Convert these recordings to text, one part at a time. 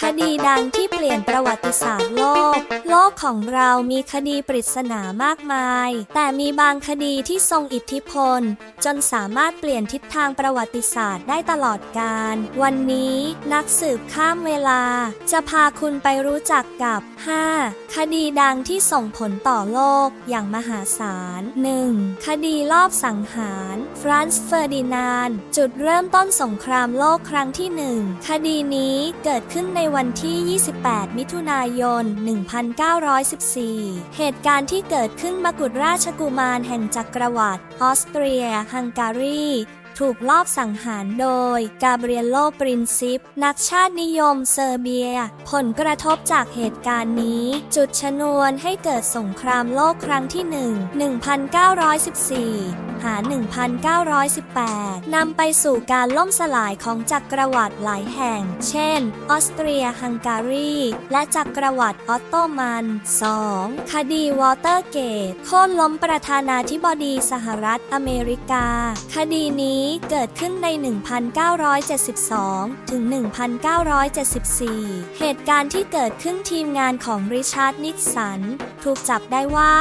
Hello. คดีดังที่เปลี่ยนประวัติศาสตร์โลก โลกของเรามีคดีปริศนามากมาย แต่มีบางคดีที่ทรงอิทธิพล จนสามารถเปลี่ยนทิศทางประวัติศาสตร์ได้ตลอดกาล วันนี้นักสืบข้ามเวลา จะพาคุณไปรู้จักกับ 5. คดีดังที่ส่งผลต่อโลกอย่างมหาศาล 1. คดีลอบสังหารฟรานซ์เฟอร์ดินานด์จุดเริ่มต้นสงครามโลกครั้งที่หนึ่งคดีนี้เกิดขึ้นในวันันที่ 28 มิถุนายน 1914 เหตุการณ์ที่เกิดขึ้นมกุฎราชกุมารแห่งจักรวรรดิออสเตรีย ฮังการี ถูกลอบสังหารโดย กาเบรียโล ปรินซิป นักชาตินิยมเซอร์เบีย ผลกระทบจากเหตุการณ์นี้ จุดชนวนให้เกิดสงครามโลกครั้งที่ 1 1914 หา 1918 นำไปสู่การล่มสลายของจักรวรรดิหลายแห่ง เช่น ออสเตรียฮังการี และจักรวรรดิออตโตมัน 2. คดีวอเตอร์เกต โค่นล้มประธานาธิบดีสหรัฐอเมริกา คดีนี้เกิดขึ้นใน 1972 ถึง 1974 เหตุการณ์ที่เกิดขึ้นทีมงานของริชาร์ดนิกสัน ถูกจับได้ว่า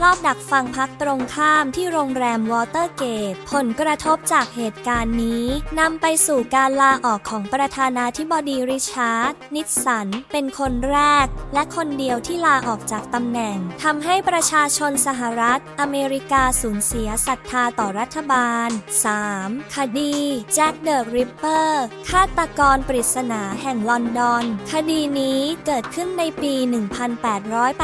รอบดักฟังพักตรงข้ามที่โรงแรมวอเตอร์เกต ผลกระทบจากเหตุการณ์นี้นำไปสู่การลาออกของประธานาธิบดีริชาร์ด นิกสัน เป็นคนแรก และคนเดียวที่ลาออกจากตำแหน่งทำให้ประชาชนสหรัฐ อเมริกาสูญเสียศรัทธาต่อรัฐบาล 3. คดีแจ็คเดอะริปเปอร์ฆาตกรปริศนาแห่งลอนดอน คดีนี้เกิดขึ้นในปี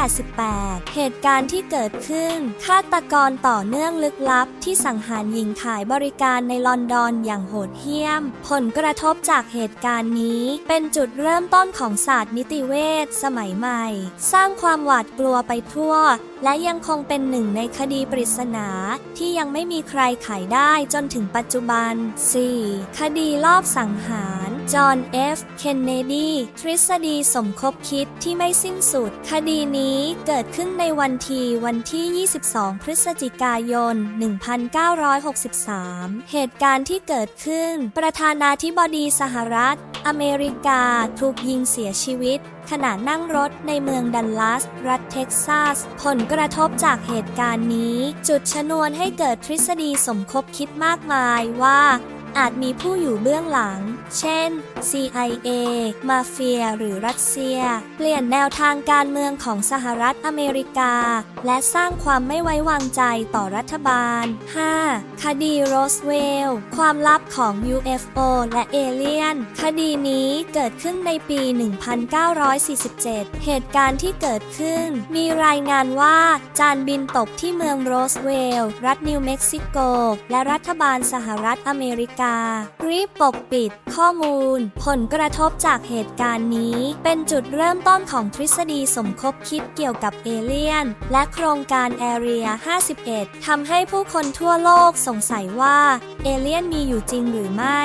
1888 เหตุการณ์ที่เกิดขึ้น ฆาตกรต่อเนื่องลึกลับ ที่สังหารหญิงขายบริการในลอนดอนอย่างโหดเหี้ยม ผลกระทบจากเหตุการณ์นี้ เป็นจุดเริ่มต้นของศาสตร์นิติเวชสมัยใหม่ สร้างความหวาดกลัวไปทั่ว และยังคงเป็นหนึ่งในคดีปริศนา ที่ยังไม่มีใครไขได้จนถึงปัจจุบัน 4. คดีลอบสังหาร จอห์นเอฟ เคนเนดี ทฤษฎีสมคบคิดที่ไม่สิ้นสุด คดีนี้เกิดขึ้นในวันที่วันที่ 22 พฤศจิกายน 1963 เหตุการณ์ที่เกิดขึ้น ประธานาธิบดีสหรัฐ อเมริกาถูกยิงเสียชีวิตขณะนั่งรถในเมืองดัลลัส รัฐเท็กซัส ผลกระทบจากเหตุการณ์นี้ จุดชนวนให้เกิดทฤษฎีสมคบคิดมากมายว่า อาจมีผู้อยู่เบื้องหลังเช่น CIA มาเฟีย หรือรัสเซีย เปลี่ยนแนวทางการเมืองของสหรัฐอเมริกา และสร้างความไม่ไว้วางใจต่อรัฐบาล 5. คดีโรสเวลล์ความลับของ UFO และเอเลียน คดีนี้เกิดขึ้นในปี 1947 เหตุการณ์ที่เกิดขึ้น มีรายงานว่าจานบินตกที่เมืองโรสเวลล์รัฐนิวเม็กซิโก และรัฐบาลสหรัฐอเมริการีบปกปิดข้อมูล ผลกระทบจากเหตุการณ์นี้ เป็นจุดเริ่มต้นของทฤษฎีสมคบคิดเกี่ยวกับเอเลียน และโครงการแอเรีย 51 ทำให้ผู้คนทั่วโลกสงสัยว่าเอเลียนมีอยู่จริงหรือไม่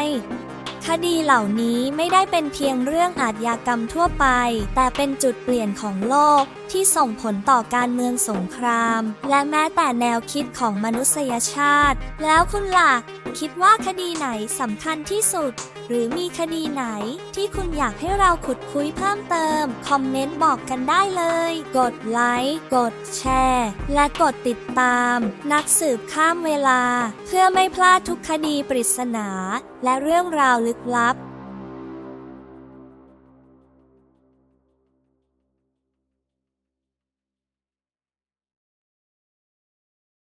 คดีเหล่านี้ไม่ได้เป็นเพียงเรื่องอาชญากรรมทั่วไป แต่เป็นจุดเปลี่ยนของโลกที่ส่งผลต่อการเมืองสงคราม และแม้แต่แนวคิดของมนุษยชาติ แล้วคุณล่ะ คิดว่าคดีไหนสำคัญที่สุดหรือมีคดีไหนที่คุณอยากให้เราขุดคุยเพิ่มเติม คอมเมนต์บอกกันได้เลย กดไลค์ กดแชร์ และกดติดตาม นักสืบข้ามเวลา เพื่อไม่พลาดทุกคดีปริศนา และเรื่องราวลึกลับ